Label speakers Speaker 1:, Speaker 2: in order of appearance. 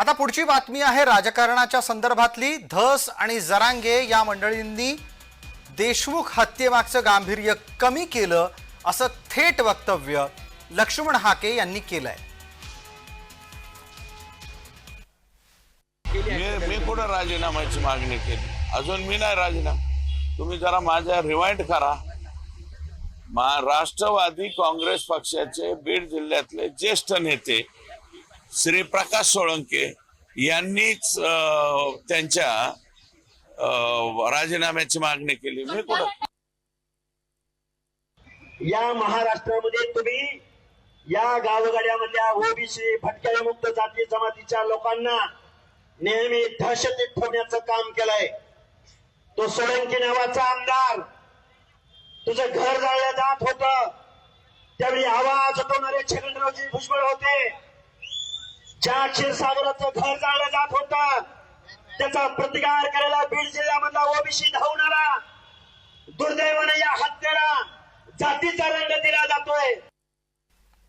Speaker 1: आता पुढची बातमी आहे राजकारणाच्या संदर्भातली. धस आणि जरांगे या मंडळींनी देशमुख हत्येमागचं गांभीर्य कमी केलं असं थेट वक्तव्य लक्ष्मण हाके यांनी केलंय.
Speaker 2: मी मी कुठं राजीनाम्याची मागणी केली. अजून मी नाही राजीनामा. तुम्ही जरा माझ्या रिवाइंड करा. मा राष्ट्रवादी काँग्रेस पक्षाचे बीड जिल्ह्यातले ज्येष्ठ नेते श्री प्रकाश सोळंके यांनीच अं, त्यांच्या अं, राजीनाम्याची मागणी केली. मी कुठं?
Speaker 3: या महाराष्ट्रामध्ये तुम्ही या गावगाड्यामधल्या ओबीसी फटक्या मुक्त जाती जमातीच्या लोकांना नेहमी दहशतीत ठेवण्याचं काम केलंय. तो सोळंकी नावाचा आमदार तुझं घर जाळलं जात होत. त्यावेळी आवाज उठवणारे छगनरावजी भुजबळ होते. ज्या क्षीरसागराचं घर जाळलं जात होत. त्याचा प्रतिकार करायला बीड जिल्ह्यामधला ओबीसी धावून आला दुर्दैवाने या हत्येला जातीचा रंग दिला जातोय.